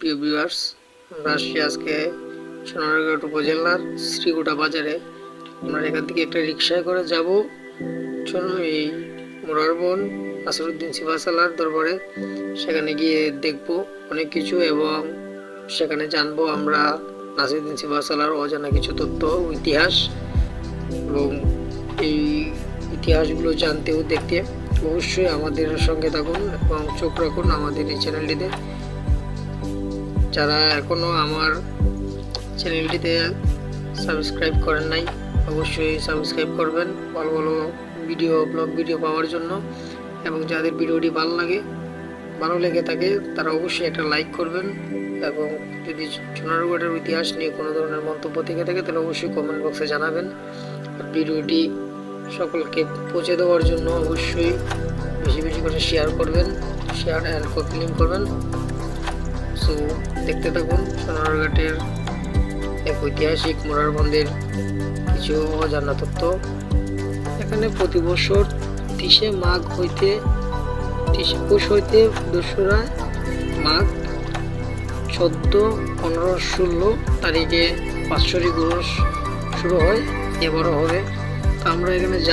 প্রিয় ভিউয়ার্স, আমরা আসছি আজকে সোনারঘাট উপজেলার শ্রীগুটা বাজারে। আমরা এখান থেকে একটা রিক্সায় করে যাব। শোনো এই মোরারবন নাসিরুদ্দিন সিবাসালার দরবারে। সেখানে গিয়ে দেখব অনেক কিছু এবং সেখানে জানব আমরা নাসিরুদ্দিন সিবাসালার অজানা কিছু তথ্য ইতিহাস। এবং এই ইতিহাসগুলো জানতেও দেখতে অবশ্যই আমাদের সঙ্গে থাকুন এবং চোখ রাখুন আমাদের এই চ্যানেলটিতে। যারা এখনও আমার চ্যানেলটিতে সাবস্ক্রাইব করেন নাই, অবশ্যই সাবস্ক্রাইব করবেন ভালো ভালো ভিডিও ব্লগ ভিডিও পাওয়ার জন্য। এবং যাদের ভিডিওটি ভালো লাগে, ভালো লেগে থাকে, তারা অবশ্যই একটা লাইক করবেন। এবং যদি সোনারগড়ের ইতিহাস নিয়ে কোনো ধরনের মন্তব্য থেকে থাকে, তাহলে অবশ্যই কমেন্ট বক্সে জানাবেন। ভিডিওটি সকলকে পৌঁছে দেওয়ার জন্য অবশ্যই বেশি বেশি করে শেয়ার করবেন শেয়ার অ্যান্ড লিঙ্ক করবেন। সো দেখতে থাকুন সোনারঘাটের এক ঐতিহাসিক মোরারবন্দের কিছু অজানা তথ্য। এখানে প্রতি বছর তিসে মাঘ হইতে, তিসে পৌষ হইতে দোসরা মাঘ চোদ্দ, পনেরো, ষোলো তারিখে বাৎসরিক উরস শুরু হয়। এবারও হবে। তো আমরা এখানে